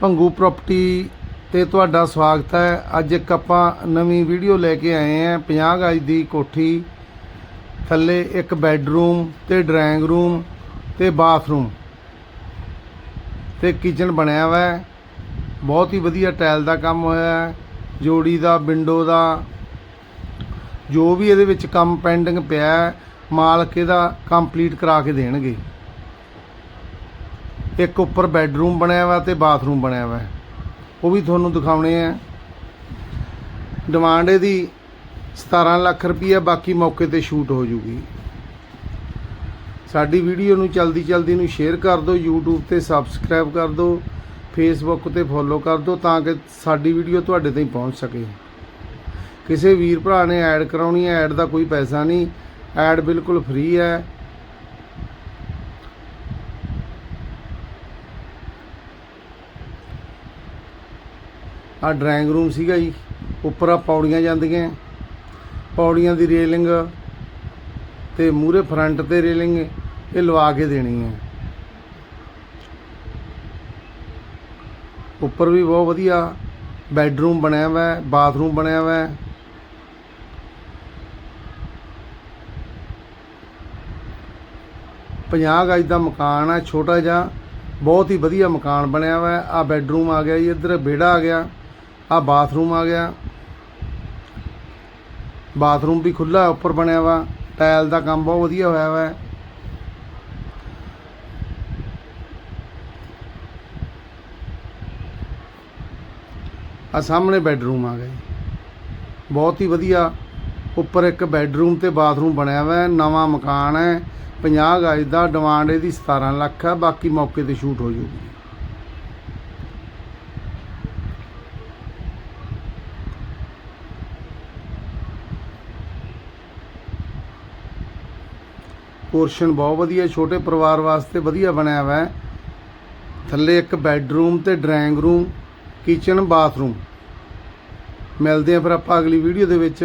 Bhangu property ਤੇ ਤੁਹਾਡਾ ਸਵਾਗਤ ਹੈ। ਅੱਜ ਇੱਕ ਆਪਾਂ ਨਵੀਂ ਵੀਡੀਓ ਲੈ ਕੇ ਆਏ ਹਾਂ। 50 ਗਜ ਦੀ ਕੋਠੀ ਥੱਲੇ ਇੱਕ ਬੈੱਡਰੂਮ ਤੇ ਡਰਾਇੰਗ ਰੂਮ ਤੇ ਬਾਥਰੂਮ ਤੇ ਕਿਚਨ ਬਣਿਆ ਹੋਇਆ ਹੈ ਬਹੁਤ ਹੀ ਵਧੀਆ ਟਾਇਲ ਦਾ ਕੰਮ ਹੋਇਆ ਹੈ। ਜੋੜੀ ਦਾ ਵਿੰਡੋ ਦਾ ਜੋ ਵੀ ਇਹਦੇ ਵਿੱਚ ਕੰਮ ਪੈਂਡਿੰਗ ਪਿਆ ਹੈ, ਮਾਲਕ ਇਹਦਾ ਕੰਪਲੀਟ ਕਰਾ ਕੇ ਦੇਣਗੇ। ਇੱਕ ਉੱਪਰ ਬੈੱਡਰੂਮ ਬਣਿਆ ਵਾ ਤੇ ਬਾਥਰੂਮ ਬਣਿਆ ਵਾ। ਉਹ ਵੀ ਤੁਹਾਨੂੰ ਦਿਖਾਉਣੇ ਆ। ਡਿਮਾਂਡ ਇਹਦੀ 17 ਲੱਖ ਰੁਪਈਆ, ਬਾਕੀ ਮੌਕੇ ਤੇ ਸ਼ੂਟ ਹੋ ਜੂਗੀ। ਸਾਡੀ ਵੀਡੀਓ ਨੂੰ ਜਲਦੀ ਜਲਦੀ ਨੂੰ ਸ਼ੇਅਰ ਕਰ ਦਿਓ, YouTube ਤੇ ਸਬਸਕ੍ਰਾਈਬ ਕਰ ਦਿਓ, Facebook ਤੇ ਫੋਲੋ ਕਰ ਦਿਓ, ਤਾਂ ਕਿ ਸਾਡੀ ਵੀਡੀਓ ਤੁਹਾਡੇ ਤਾਈਂ ਪਹੁੰਚ ਸਕੇ। ਕਿਸੇ ਵੀਰ ਭਰਾ ਨੇ ਐਡ ਕਰਾਉਣੀ ਹੈ ਐਡ ਦਾ ਕੋਈ ਪੈਸਾ ਨਹੀਂ। ਐਡ ਬਿਲਕੁਲ ਫ੍ਰੀ ਹੈ। ਆ ਡਰਾਇੰਗ ਰੂਮ ਸੀਗਾ ਜੀ। ਉੱਪਰ ਆ ਪੌੜੀਆਂ ਜਾਂਦੀਆਂ। ਪੌੜੀਆਂ ਦੀ ਰੇਲਿੰਗ ਤੇ ਮੂਰੇ ਫਰੰਟ ਤੇ ਰੇਲਿੰਗ ਇਹ ਲਵਾ ਕੇ ਦੇਣੀ ਹੈ ਉੱਪਰ ਵੀ ਬਹੁਤ ਵਧੀਆ ਬੈੱਡਰੂਮ ਬਣਿਆ ਹੋਇਆ ਹੈ, ਬਾਥਰੂਮ ਬਣਿਆ ਹੋਇਆ ਹੈ। ਪੰਜਾਹ ਗਜ ਦਾ ਮਕਾਨ ਹੈ ਛੋਟਾ ਜਿਹਾ, ਬਹੁਤ ਹੀ ਵਧੀਆ ਮਕਾਨ ਬਣਿਆ ਹੋਇਆ ਹੈ। ਆ ਬੈੱਡਰੂਮ ਆ ਗਿਆ ਜੀ, ਇੱਧਰ ਵਿਹੜਾ ਆ ਗਿਆ। ਆ ਬਾਥਰੂਮ ਆ ਗਿਆ। ਬਾਥਰੂਮ ਵੀ ਖੁੱਲਾ ਉੱਪਰ ਬਣਿਆ ਵਾ। ਟਾਇਲ ਦਾ ਕੰਮ ਬਹੁਤ ਵਧੀਆ ਹੋਇਆ ਵਾ। ਆ ਸਾਹਮਣੇ ਬੈੱਡਰੂਮ ਆ ਗਏ ਬਹੁਤ ਹੀ ਵਧੀਆ। ਉੱਪਰ ਇੱਕ ਬੈੱਡਰੂਮ ਤੇ ਬਾਥਰੂਮ ਬਣਿਆ ਹੋਇਆ ਨਵਾਂ ਮਕਾਨ ਹੈ। 50 ਗਜ ਦਾ, ਡਿਮਾਂਡ ਇਹਦੀ 17 ਲੱਖ ਹੈ ਬਾਕੀ ਮੌਕੇ ਤੇ ਸ਼ੂਟ ਹੋ ਜੂਗੀ। ਪੋਰਸ਼ਨ ਬਹੁਤ ਵਧੀਆ, ਛੋਟੇ ਪਰਿਵਾਰ ਵਾਸਤੇ ਵਧੀਆ ਬਣਿਆ ਹੋਇਆ ਹੈ ਥੱਲੇ ਇੱਕ ਬੈੱਡਰੂਮ ਤੇ ਡਰਾਇੰਗ ਰੂਮ, ਕਿਚਨ, ਬਾਥਰੂਮ। ਮਿਲਦੇ ਆ ਫਿਰ ਆਪਾਂ ਅਗਲੀ ਵੀਡੀਓ ਦੇ ਵਿੱਚ।